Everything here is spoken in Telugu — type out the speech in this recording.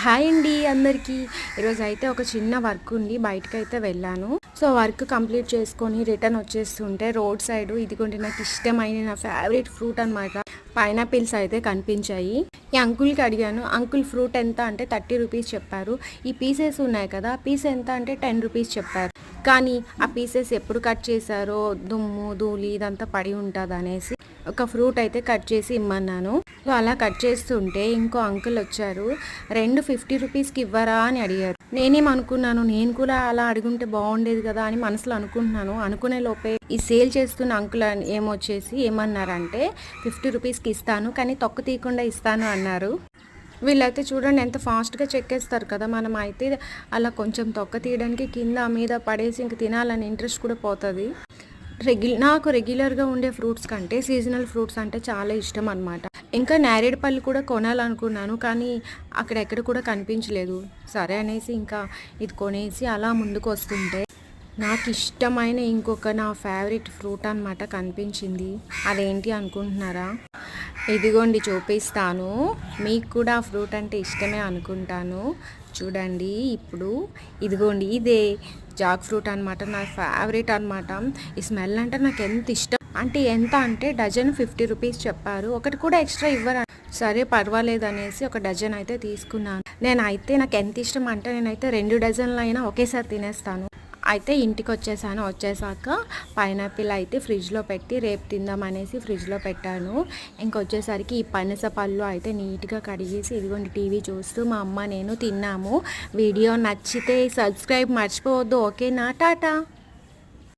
హాయ్ అండి అందరికీ. ఈరోజు అయితే ఒక చిన్న వర్క్ ఉంది. బయటకు అయితే వెళ్ళాను. సో వర్క్ కంప్లీట్ చేసుకొని రిటర్న్ వచ్చేస్తుంటే రోడ్ సైడ్ ఇదిగోండి నాకు ఇష్టమైన నా ఫేవరెట్ ఫ్రూట్ అనమాట పైనాపిల్స్ అయితే కనిపించాయి. ఈ అంకుల్కి అడిగాను అంకుల్ ఫ్రూట్ ఎంత? అంటే థర్టీ రూపీస్ చెప్పారు. ఈ పీసెస్ ఉన్నాయి కదా పీస్ ఎంత అంటే టెన్ రూపీస్ చెప్పారు. కానీ ఆ పీసెస్ ఎప్పుడు కట్ చేశారో దుమ్ము ధూళి ఇదంతా పడి ఉంటుంది అనేసి ఒక ఫ్రూట్ అయితే కట్ చేసి ఇమ్మన్నాను. సో అలా కట్ చేస్తుంటే ఇంకో అంకుల్ వచ్చారు. రెండు ఫిఫ్టీ రూపీస్కి ఇవ్వరా? అని అడిగారు. నేనేమనుకున్నాను నేను కూడా అలా అడుగుంటే బాగుండేది కదా అని మనసులో అనుకుంటున్నాను. అనుకునే లోపే ఈ సేల్ చేస్తున్న అంకుల్ అని ఏమొచ్చేసి ఏమన్నారంటే ఫిఫ్టీ రూపీస్కి ఇస్తాను కానీ తొక్క తీయకుండా ఇస్తాను అన్నారు. వీళ్ళైతే చూడండి ఎంత ఫాస్ట్గా చెక్కేస్తారు కదా. మనం అయితే అలా కొంచెం తొక్క తీయడానికి కింద మీద పడేసి ఇంక తినాలని ఇంట్రెస్ట్ కూడా పోతుంది. రెగ్యు నాకు రెగ్యులర్గా ఉండే ఫ్రూట్స్ కంటే సీజనల్ ఫ్రూట్స్ అంటే చాలా ఇష్టం అనమాట ఇంకా నేరేడు పళ్ళు కూడా కొనాలనుకున్నాను కానీ అక్కడ ఎక్కడ కూడా కనిపించలేదు. సరే అనేసి ఇంకా ఇది కొనేసి అలా ముందుకు వస్తుంటే నాకు ఇష్టమైన ఇంకొక నా ఫేవరెట్ ఫ్రూట్ అన్నమాట కనిపించింది. అదేంటి అనుకుంటున్నారా? ఇదిగోండి చూపిస్తాను. మీకు కూడా ఫ్రూట్ అంటే ఇష్టమే అనుకుంటాను. చూడండి ఇప్పుడు ఇదిగోండి ఇదే జాక్ ఫ్రూట్ అనమాట నా ఫేవరెట్ అనమాట ఈ స్మెల్ అంటే నాకు ఎంత ఇష్టం. అంటే ఎంత అంటే డజన్ ఫిఫ్టీ రూపీస్ చెప్పారు. ఒకటి కూడా ఎక్స్ట్రా ఇవ్వరు? సరే పర్వాలేదు అనేసి ఒక డజన్ అయితే తీసుకున్నాను. నేనైతే నాకు ఎంత ఇష్టం అంటే నేనైతే రెండు డజన్లు అయినా ఒకేసారి తినేస్తాను. అయితే ఇంటికి వచ్చేసాను వచ్చేసాక పైనాపిల్ అయితే ఫ్రిడ్జ్లో పెట్టి రేపు తిందాం అనేసి ఫ్రిడ్జ్లో పెట్టాను. ఇంకొచ్చేసరికి ఈ పనస పళ్ళు అయితే నీట్గా కడిగేసి ఇదిగోండి టీవీ చూస్తూ మా అమ్మ నేను తిన్నాము. వీడియో నచ్చితే సబ్స్క్రైబ్ మర్చిపోవద్దు. ఓకేనా? టాటా.